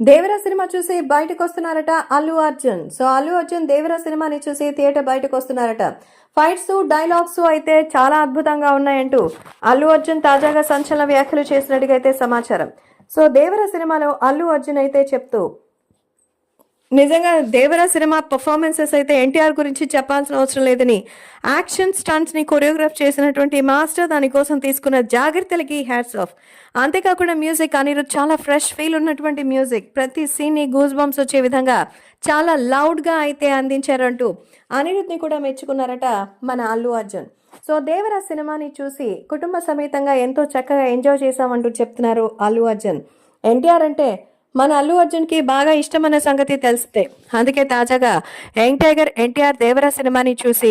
Devara cinema చూసి బయటకు వస్తున్నారట అల్లు అర్జున్. సో అల్లు అర్జున్ దేవరా సినిమాని చూసి థియేటర్ బయటకు వస్తున్నారట ఫైట్స్ డైలాగ్స్ అయితే చాలా అద్భుతంగా ఉన్నాయంటూ అల్లు అర్జున్ తాజాగా సంచలన వ్యాఖ్యలు చేసినట్టుగా అయితే సమాచారం. సో దేవర సినిమాలో అల్లు అర్జున్ అయితే చెప్తూ నిజంగా దేవరా సినిమా పర్ఫార్మెన్సెస్ అయితే ఎన్టీఆర్ గురించి చెప్పాల్సిన అవసరం లేదని యాక్షన్ స్టంట్స్ని కొరియోగ్రాఫ్ చేసినటువంటి మాస్టర్ దానికోసం తీసుకున్న జాగ్రత్తలకి హ్యాట్స్ ఆఫ్ అంతేకాకుండా మ్యూజిక్ అనిరుద్ చాలా ఫ్రెష్ ఫీల్ ఉన్నటువంటి మ్యూజిక్ ప్రతి సీన్ని గూజ్ గూస్ బంప్స్ వచ్చే విధంగా చాలా లౌడ్గా అయితే అందించారంటూ అనిరుద్ని కూడా మెచ్చుకున్నారట మన అల్లు అర్జున్. సో దేవరా సినిమాని చూసి కుటుంబ సమేతంగా ఎంతో చక్కగా ఎంజాయ్ చేశామంటూ చెప్తున్నారు అల్లు అర్జున్. ఎన్టీఆర్ అంటే మన అల్లు అర్జున్కి బాగా ఇష్టమన్న సంగతి తెలిస్తే. అందుకే తాజాగా యంగ్ టైగర్ ఎన్టీఆర్ దేవరా సినిమాని చూసి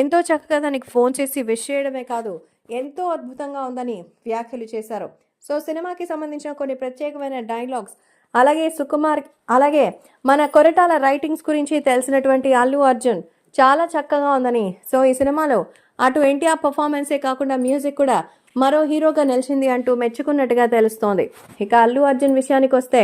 ఎంతో చక్కగా దానికి ఫోన్ చేసి విష్ చేయడమే కాదు ఎంతో అద్భుతంగా ఉందని వ్యాఖ్యలు చేశారు. సో సినిమాకి సంబంధించిన కొన్ని ప్రత్యేకమైన డైలాగ్స్ అలాగే సుకుమార్ అలాగే మన కొరటాల రైటింగ్స్ గురించి తెలిసినటువంటి అల్లు అర్జున్ చాలా చక్కగా ఉందని. సో ఈ సినిమాలో అటు ఎన్టీఆర్ పర్ఫార్మెన్సే కాకుండా మ్యూజిక్ కూడా మరో హీరోగా నిలిచింది అంటూ మెచ్చుకున్నట్టుగా తెలుస్తోంది. ఇక అల్లు అర్జున్ విషయానికి వస్తే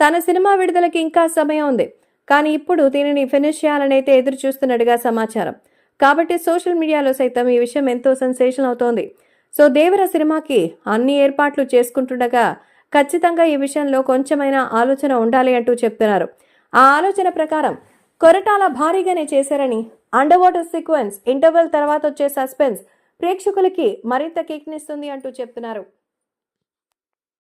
తన సినిమా విడుదలకి ఇంకా సమయం ఉంది. కానీ ఇప్పుడు దీనిని ఫినిష్ చేయాలని అయితే ఎదురు చూస్తున్నట్టుగా సమాచారం. కాబట్టి సోషల్ మీడియాలో సైతం ఈ విషయం ఎంతో సెన్సేషన్ అవుతోంది. సో దేవర సినిమాకి అన్ని ఏర్పాట్లు చేసుకుంటుండగా ఖచ్చితంగా ఈ విషయంలో కొంచెమైనా ఆలోచన ఉండాలి అంటూ చెప్తున్నారు. ఆ ఆలోచన ప్రకారం కొరటాల భారీగానే చేశారని అండర్ వాటర్ సీక్వెన్స్ ఇంటర్వెల్ తర్వాత వచ్చే సస్పెన్స్ ప్రేక్షకులకి మరింత కేక్నిస్తుంది అంటూ చెప్తున్నారు.